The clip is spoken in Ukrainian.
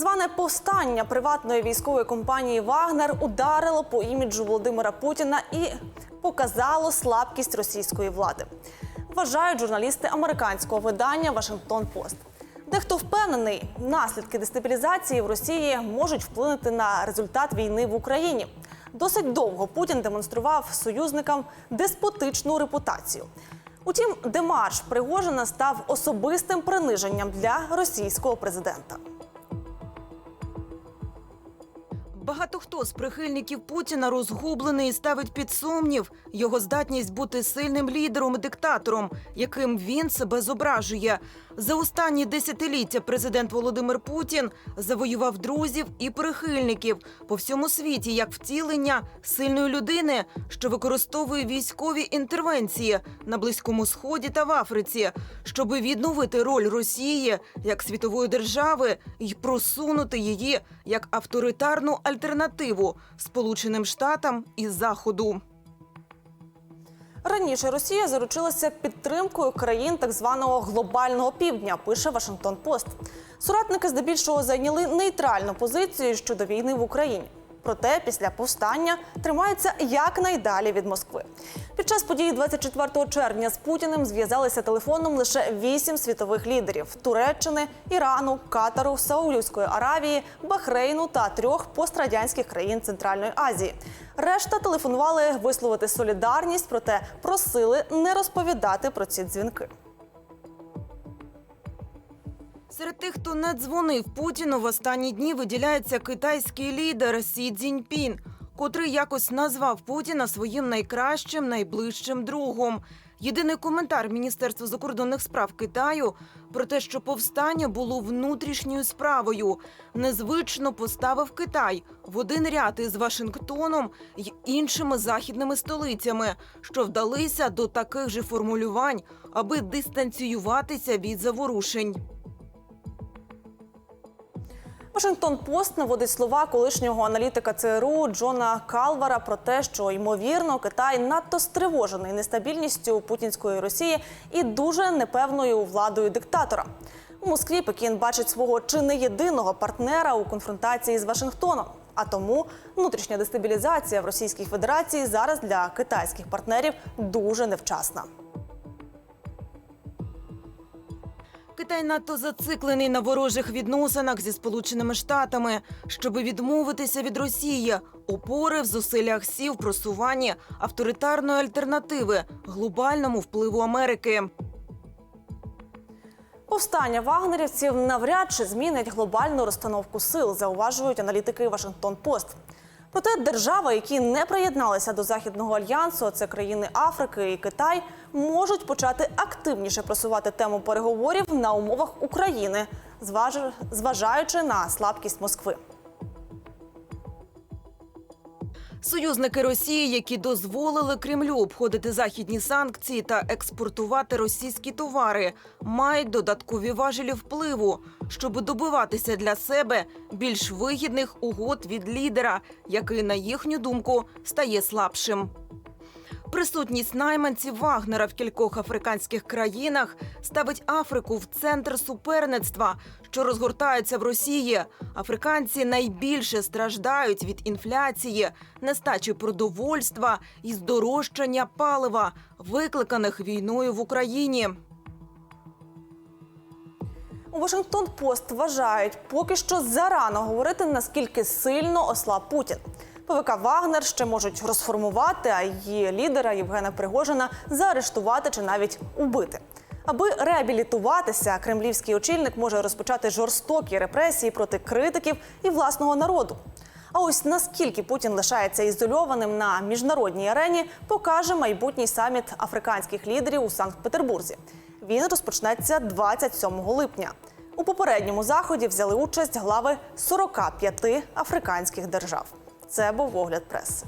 зване повстання приватної військової компанії Вагнер ударило по іміджу Володимира Путіна і показало слабкість російської влади. Вважають журналісти американського видання Вашингтон Пост. Дехто впевнений, наслідки дестабілізації в Росії можуть вплинути на результат війни в Україні. Досить довго Путін демонстрував союзникам деспотичну репутацію. Утім, демарш Пригожина став особистим приниженням для російського президента. Багато хто з прихильників Путіна розгублений і ставить під сумнів його здатність бути сильним лідером і диктатором, яким він себе зображує. За останні десятиліття президент Володимир Путін завоював друзів і прихильників по всьому світі як втілення сильної людини, що використовує військові інтервенції на близькому сході та в Африці, щоби відновити роль Росії як світової держави і просунути її як авторитарну альтернативу Сполученим Штатам і Заходу. Раніше Росія заручилася підтримкою країн так званого глобального півдня. Пише Вашингтон Пост. Соратники здебільшого зайняли нейтральну позицію щодо війни в Україні. Проте після повстання тримаються якнайдалі від Москви. Під час події 24 червня з Путіним зв'язалися телефоном лише вісім світових лідерів: Туреччини, Ірану, Катару, Саудівської Аравії, Бахрейну та трьох пострадянських країн Центральної Азії. Решта телефонували висловити солідарність, проте просили не розповідати про ці дзвінки. Серед тих, хто не дзвонив Путіну в останні дні, виділяється китайський лідер Сі Цзіньпін, котрий якось назвав Путіна своїм найкращим, найближчим другом. Єдиний коментар Міністерства закордонних справ Китаю про те, що повстання було внутрішньою справою, незвично поставив Китай в один ряд із Вашингтоном й іншими західними столицями, що вдалися до таких же формулювань, аби дистанціюватися від заворушень. Вашингтон Пост наводить слова колишнього аналітика ЦРУ Джона Калвара про те, що ймовірно Китай надто стривожений нестабільністю путінської Росії і дуже непевною владою диктатора. У Москві Пекін бачить свого чи не єдиного партнера у конфронтації з Вашингтоном. А тому внутрішня дестабілізація в Російській Федерації зараз для китайських партнерів дуже невчасна. Китай надто зациклений на ворожих відносинах зі Сполученими Штатами, щоби відмовитися від Росії, опори в зусиллях сів просуванні авторитарної альтернативи глобальному впливу Америки. Повстання вагнерівців навряд чи змінить глобальну розстановку сил, зауважують аналітики Вашингтон Пост. Проте держави, які не приєдналися до західного альянсу, це країни Африки і Китай, можуть почати активніше просувати тему переговорів на умовах України, зваж- зважаючи на слабкість Москви. Союзники Росії, які дозволили Кремлю обходити західні санкції та експортувати російські товари, мають додаткові важелі впливу, щоб добиватися для себе більш вигідних угод від лідера, який, на їхню думку, стає слабшим. Присутність найманців Вагнера в кількох африканських країнах ставить Африку в центр суперництва, що розгортається в Росії. Африканці найбільше страждають від інфляції, нестачі продовольства і здорожчання палива, викликаних війною в Україні. Вашингтон Пост вважають, поки що зарано говорити наскільки сильно ослаб Путін. ПВК Вагнер ще можуть розформувати, а її лідера Євгена Пригожина заарештувати чи навіть убити. Аби реабілітуватися, кремлівський очільник може розпочати жорстокі репресії проти критиків і власного народу. А ось наскільки Путін лишається ізольованим на міжнародній арені, покаже майбутній саміт африканських лідерів у Санкт-Петербурзі. Він розпочнеться 27 липня. У попередньому заході взяли участь глави 45 африканських держав. Це був огляд преси.